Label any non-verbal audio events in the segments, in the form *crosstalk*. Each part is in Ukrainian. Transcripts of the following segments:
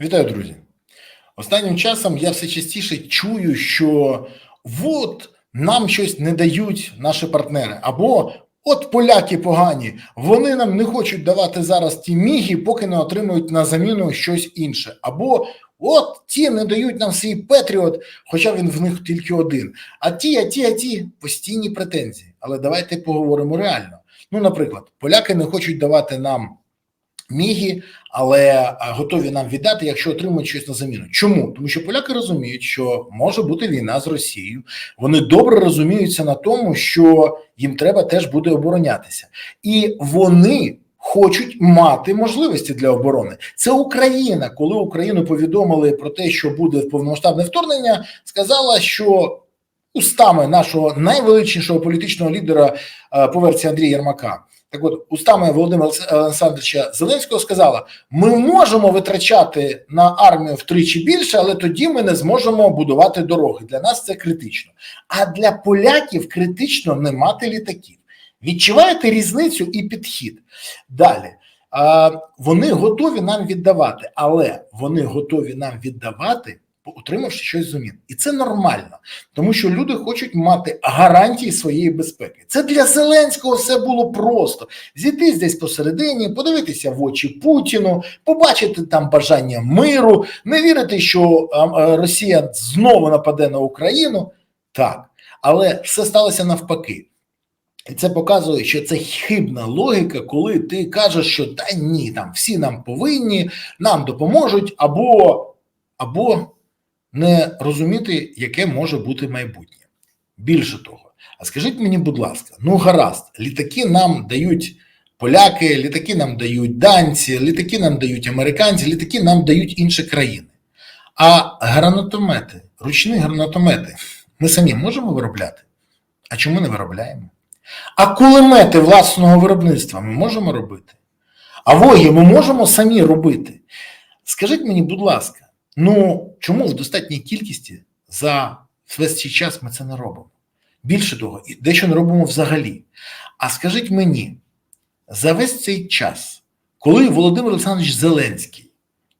Вітаю, друзі. Останнім часом я все частіше чую, що от нам щось не дають наші партнери, або от поляки погані, вони нам не хочуть давати зараз ті міги, поки не отримують на заміну щось інше. Або от ті не дають нам свій Петріот, хоча він в них тільки один. А ті, а ті, а ті постійні претензії. Але давайте поговоримо реально. Ну, наприклад, поляки не хочуть давати нам міги, але готові нам віддати, якщо отримують щось на заміну. Чому? Тому що поляки розуміють, що може бути війна з Росією. Вони добре розуміються на тому, що їм треба теж буде оборонятися, і вони. Хочуть мати можливості для оборони. Це Україна, коли Україну повідомили про те, що буде повномасштабне вторгнення, сказала, що устами нашого найвеличнішого політичного лідера е, по версії Андрія Єрмака, так от устами Володимира Олександровича Зеленського сказала: ми можемо витрачати на армію втричі більше, але тоді ми не зможемо будувати дороги. Для нас це критично. А для поляків критично не мати літаків. Відчуваєте різницю і підхід далі. Вони готові нам віддавати, але вони готові нам віддавати, отримавши щось зумін. І це нормально, тому що люди хочуть мати гарантії своєї безпеки. Це для Зеленського все було просто: зійти десь посередині, подивитися в очі Путіну, побачити там бажання миру, не вірити, що Росія знову нападе на Україну. Так, але все сталося навпаки. І це показує, що це хибна логіка, коли ти кажеш, що та ні, там всі нам повинні, нам допоможуть, або або не розуміти, яке може бути майбутнє. Більше того, а скажіть мені, будь ласка, ну гаразд, літаки нам дають поляки, літаки нам дають данці, літаки нам дають американці, літаки нам дають інші країни. А гранатомети, ручні гранатомети, ми самі можемо виробляти? А чому не виробляємо? А кулемети власного виробництва ми можемо робити? А воги ми можемо самі робити? Скажіть мені, будь ласка, ну чому в достатній кількості за весь цей час ми це не робимо? Більше того, і дещо не робимо взагалі. А скажіть мені, за весь цей час, коли Володимир Олександрович Зеленський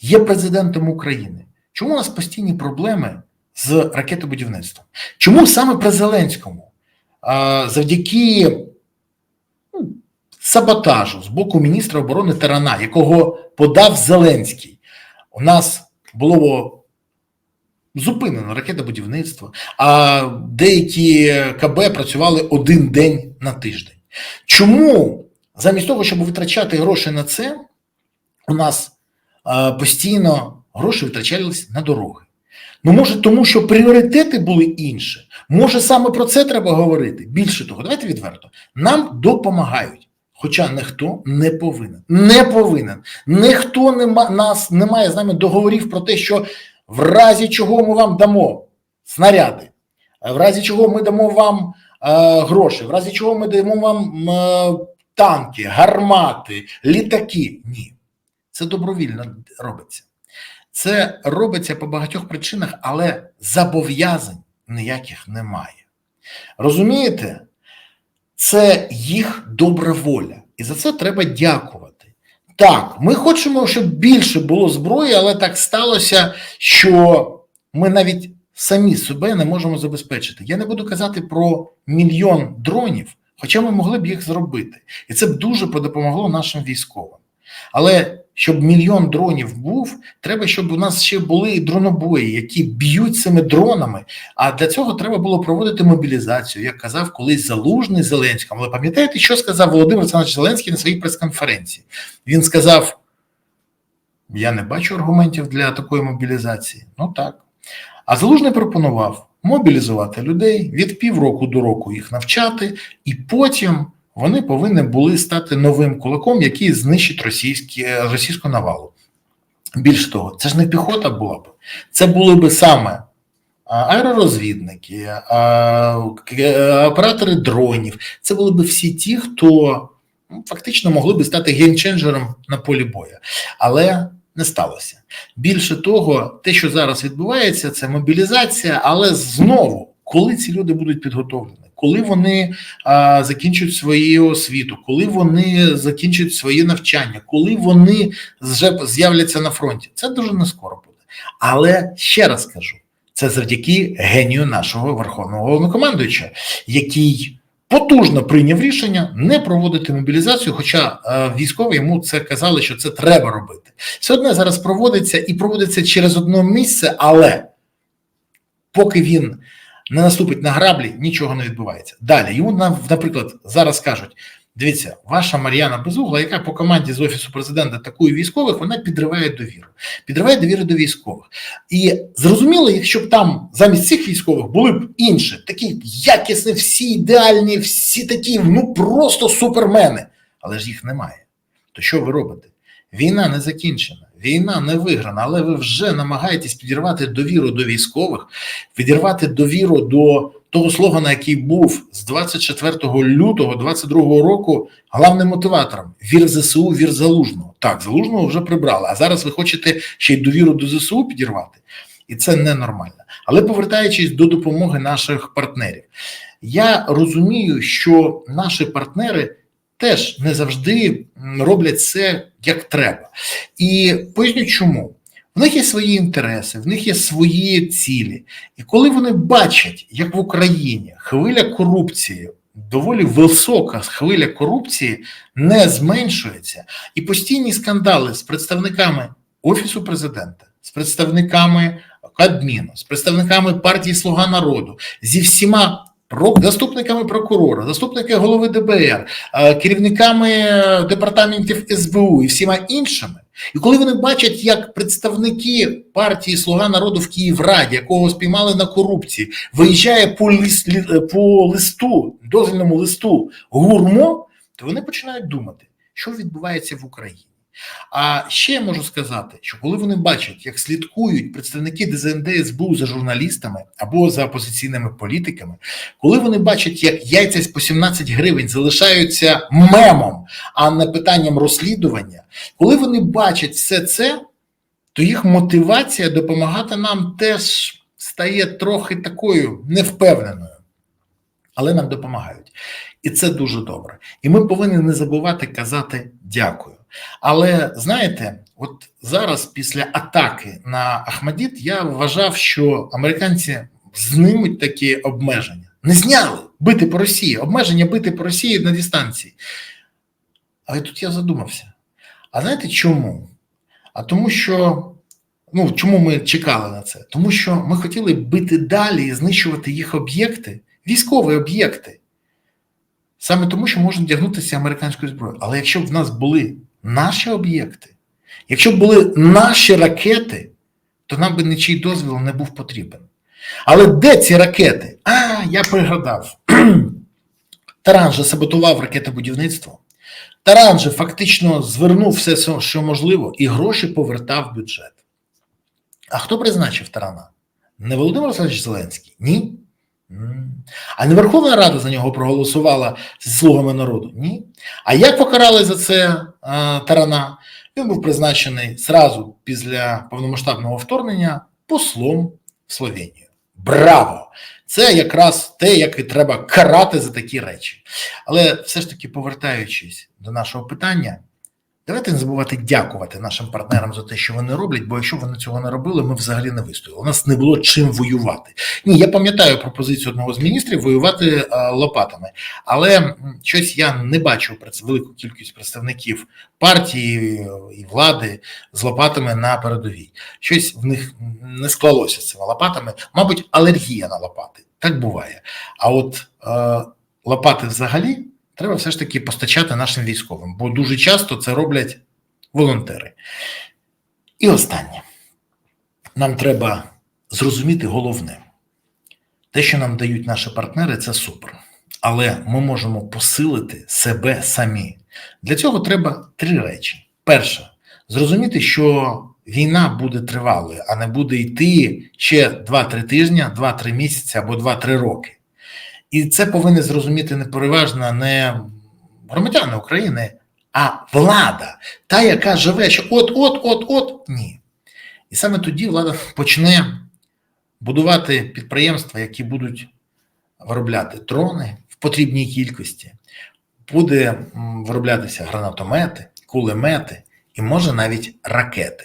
є президентом України, чому у нас постійні проблеми з ракетобудівництвом? Чому саме при Зеленському? завдяки ну, саботажу з боку міністра оборони Тарана, якого подав Зеленський, у нас було зупинено ракетобудівництво, а деякі КБ працювали один день на тиждень. Чому замість того, щоб витрачати гроші на це, у нас постійно гроші витрачались на дороги? Ну, може, тому що пріоритети були інші. Може, саме про це треба говорити. Більше того, давайте відверто. Нам допомагають. Хоча ніхто не повинен. Не повинен. Ніхто не нас не має з нами договорів про те, що в разі чого ми вам дамо снаряди, в разі чого ми дамо вам е, гроші, в разі чого ми дамо вам е, танки, гармати, літаки. Ні. Це добровільно робиться. Це робиться по багатьох причинах, але зобов'язань ніяких немає. Розумієте? Це їх добра воля. І за це треба дякувати. Так, ми хочемо, щоб більше було зброї, але так сталося, що ми навіть самі себе не можемо забезпечити. Я не буду казати про мільйон дронів, хоча ми могли б їх зробити. І це б дуже допомогло нашим військовим. Але щоб мільйон дронів був, треба, щоб у нас ще були дронобої, які б'ють цими дронами. А для цього треба було проводити мобілізацію, як казав колись залужний Зеленському. Але пам'ятаєте, що сказав Володимир Олександрович Зеленський на своїй прес-конференції? Він сказав: Я не бачу аргументів для такої мобілізації. Ну так. А залужний пропонував мобілізувати людей від півроку до року їх навчати, і потім вони повинні були стати новим кулаком, який знищить російські, російську навалу. Більш того, це ж не піхота була б, це були б саме аеророзвідники, оператори дронів. Це були б всі ті, хто ну, фактично могли б стати геймченджером на полі бою. Але не сталося. Більше того, те, що зараз відбувається, це мобілізація, але знову, коли ці люди будуть підготовлені коли вони а, закінчують свою освіту, коли вони закінчують своє навчання, коли вони вже з'являться на фронті. Це дуже не скоро буде. Але ще раз кажу: це завдяки генію нашого верховного головнокомандуюча, який потужно прийняв рішення не проводити мобілізацію. Хоча е, військові йому це казали, що це треба робити. Все одне зараз проводиться і проводиться через одне місце, але поки він не наступить на граблі, нічого не відбувається. Далі йому наприклад зараз кажуть. Дивіться, ваша Мар'яна Безугла, яка по команді з офісу президента атакує військових, вона підриває довіру, підриває довіру до військових. І зрозуміло, якщо б там замість цих військових були б інші, такі якісні, всі ідеальні, всі такі, ну просто супермени, але ж їх немає. То що ви робите? Війна не закінчена, війна не виграна, але ви вже намагаєтесь підірвати довіру до військових, підірвати довіру до того слогана, який був з 24 лютого 22 року головним мотиватором: вір ЗСУ, вір залужного. Так, залужного вже прибрали. А зараз ви хочете ще й довіру до ЗСУ підірвати, і це ненормально. Але повертаючись до допомоги наших партнерів, я розумію, що наші партнери. Теж не завжди роблять це як треба, і поясню, чому в них є свої інтереси, в них є свої цілі. І коли вони бачать, як в Україні хвиля корупції, доволі висока хвиля корупції не зменшується, і постійні скандали з представниками Офісу президента, з представниками Кабміну, з представниками партії Слуга народу, зі всіма заступниками прокурора, заступниками голови ДБР, керівниками департаментів СБУ і всіма іншими. І коли вони бачать, як представники партії Слуга народу в Київраді, якого спіймали на корупції, виїжджає по лист, по листу, дозвільному листу гурмо, то вони починають думати, що відбувається в Україні. А ще я можу сказати, що коли вони бачать, як слідкують представники ДЗНД СБУ за журналістами або за опозиційними політиками, коли вони бачать, як яйця по 17 гривень залишаються мемом, а не питанням розслідування, коли вони бачать все це, то їх мотивація допомагати нам теж стає трохи такою невпевненою, але нам допомагають. І це дуже добре. І ми повинні не забувати казати дякую. Але знаєте, от зараз після атаки на Ахмадіт я вважав, що американці знимуть такі обмеження. Не зняли бити по Росії, обмеження бити по Росії на дистанції. Але тут я задумався. А знаєте чому? А тому, що ну чому ми чекали на це? Тому що ми хотіли бити далі і знищувати їх об'єкти, військові об'єкти. Саме тому, що можна дягнутися американською зброєю. Але якщо б в нас були наші об'єкти. Якщо б були наші ракети, то нам би нічий дозвіл не був потрібен. Але де ці ракети? А, я пригадав. *clears throat* Таран же саботував ракетобудівництво. Таран же фактично звернув все, що можливо, і гроші повертав бюджет. А хто призначив Тарана? Не Володимир Васильович Зеленський? Ні. А не Верховна Рада за нього проголосувала зі слугами народу? Ні. А як покарали за це а, е, Тарана? Він був призначений зразу після повномасштабного вторгнення послом в Словенію. Браво! Це якраз те, як і треба карати за такі речі. Але все ж таки, повертаючись до нашого питання. Давайте не забувати дякувати нашим партнерам за те, що вони роблять, бо якщо вони цього не робили, ми взагалі не вистояли. У нас не було чим воювати. Ні, я пам'ятаю пропозицію одного з міністрів воювати а, лопатами, але щось я не бачив велику кількість представників партії і влади з лопатами на передовій. Щось в них не склалося з цими лопатами. Мабуть, алергія на лопати. Так буває. А от е, лопати взагалі треба все ж таки постачати нашим військовим, бо дуже часто це роблять волонтери. І останнє. Нам треба зрозуміти головне. Те, що нам дають наші партнери, це супер. Але ми можемо посилити себе самі. Для цього треба три речі: перше, зрозуміти, що війна буде тривалою, а не буде йти ще 2-3 тижні, 2-3 місяці або 2-3 роки. І це повинні зрозуміти не переважно не громадяни України, а влада, та, яка живе, що от-от-от-от ні. І саме тоді влада почне будувати підприємства, які будуть виробляти дрони в потрібній кількості, буде вироблятися гранатомети, кулемети і може навіть ракети.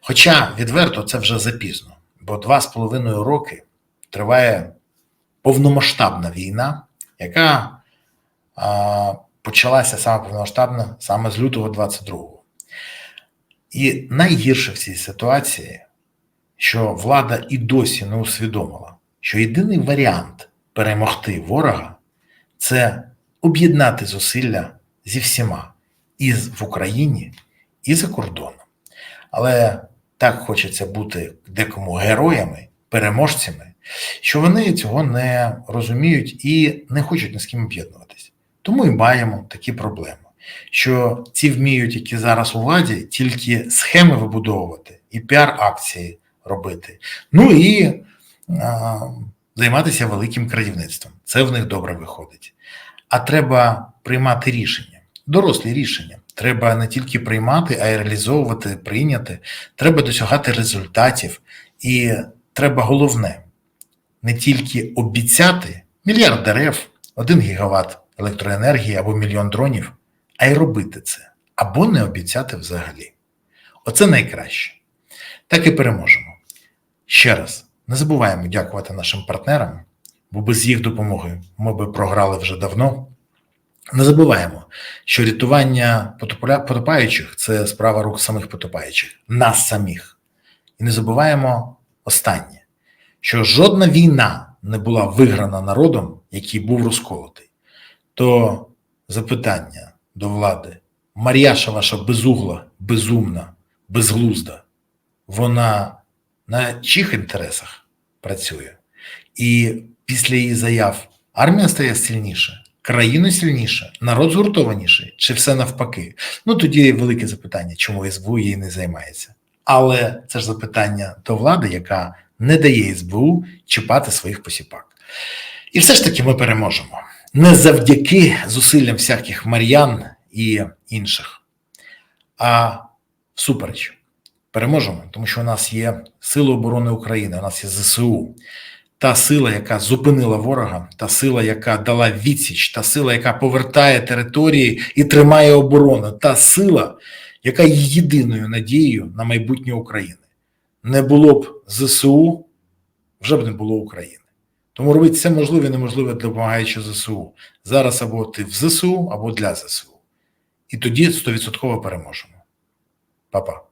Хоча відверто це вже запізно, бо два з половиною роки триває повномасштабна війна, яка а, почалася саме повномасштабна саме з лютого 22-го. І найгірше в цій ситуації, що влада і досі не усвідомила, що єдиний варіант перемогти ворога це об'єднати зусилля зі всіма і в Україні, і за кордоном. Але так хочеться бути декому героями, переможцями, що вони цього не розуміють і не хочуть ні з ким об'єднуватись. Тому і маємо такі проблеми, що ці вміють, які зараз у владі, тільки схеми вибудовувати і піар-акції робити. Ну і а, займатися великим крадівництвом. Це в них добре виходить. А треба приймати рішення, дорослі рішення. Треба не тільки приймати, а й реалізовувати, прийняти. Треба досягати результатів. І треба головне не тільки обіцяти мільярд дерев, один гігават електроенергії або мільйон дронів, а й робити це або не обіцяти взагалі. Оце найкраще. Так і переможемо. Ще раз не забуваємо дякувати нашим партнерам, бо без їх допомоги ми би програли вже давно. Не забуваємо, що рятування потопаючих це справа рук самих потопаючих, нас самих. І не забуваємо останнє, що жодна війна не була виграна народом, який був розколотий. То запитання до влади: Мар'яша ваша безугла, безумна, безглузда, вона на чих інтересах працює. І після її заяв армія стає сильніше, країна сильніше, народ згуртованіший, чи все навпаки? Ну тоді є велике запитання, чому СБУ її не займається. Але це ж запитання до влади, яка не дає СБУ чіпати своїх посіпак. І все ж таки ми переможемо не завдяки зусиллям всяких мар'ян і інших, а всупереч. Переможемо, тому що у нас є Сили оборони України, у нас є ЗСУ, та сила, яка зупинила ворога, та сила, яка дала відсіч, та сила, яка повертає території і тримає оборону, та сила, яка є єдиною надією на майбутнє України. Не було б ЗСУ, вже б не було України. Тому робити все можливе і неможливе, допомагаючи ЗСУ. Зараз або ти в ЗСУ, або для ЗСУ. І тоді 100% переможемо. Па-па.